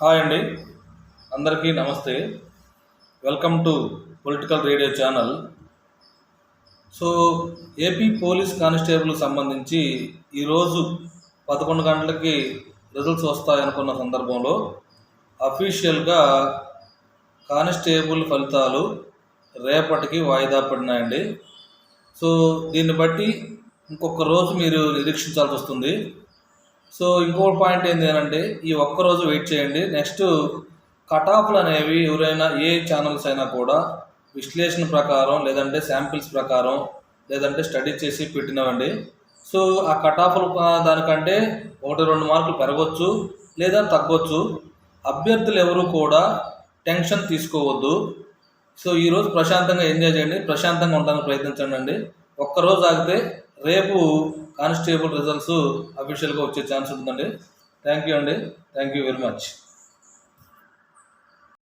Hi అండి. అందరికీ నమస్తే. Welcome to political radio channel. So AP police constable సంబంధించి ఈరోజు పదకొండు గంటలకి రిజల్ట్స్ వస్తాయనుకున్న సందర్భంలో అఫీషియల్గా కానిస్టేబుల్ ఫలితాలు రేపటికి వాయిదా పడినాయండి. సో దీన్ని బట్టి ఇంకొక రోజు మీరు నిరీక్షించాల్సి వస్తుంది. సో ఇంకో పాయింట్ ఏంటి అంటే ఈ ఒక్కరోజు వెయిట్ చేయండి. నెక్స్ట్ కట్ ఆఫ్లు అనేవి ఎవరైనా ఏ ఛానల్స్ అయినా కూడా విశ్లేషణ ప్రకారం లేదంటే శాంపిల్స్ ప్రకారం లేదంటే స్టడీ చేసి పెట్టినవండి సో ఆ కట్ ఆఫ్లు దానికంటే ఒకటి రెండు మార్కులు పెరగవచ్చు లేదా తగ్గొచ్చు. అభ్యర్థులు ఎవరు కూడా టెన్షన్ తీసుకోవద్దు. సో ఈరోజు ప్రశాంతంగా ఎంజాయ్ చేయండి. ప్రశాంతంగా ఉండడానికి ప్రయత్నించండి. ఒక్కరోజు ఆగితే రేపు కానిస్టేబుల్ రిజల్ట్స్ అఫీషియల్గా వచ్చే ఛాన్స్ ఉంటుందండి. థ్యాంక్ యూ అండి. Thank you very much.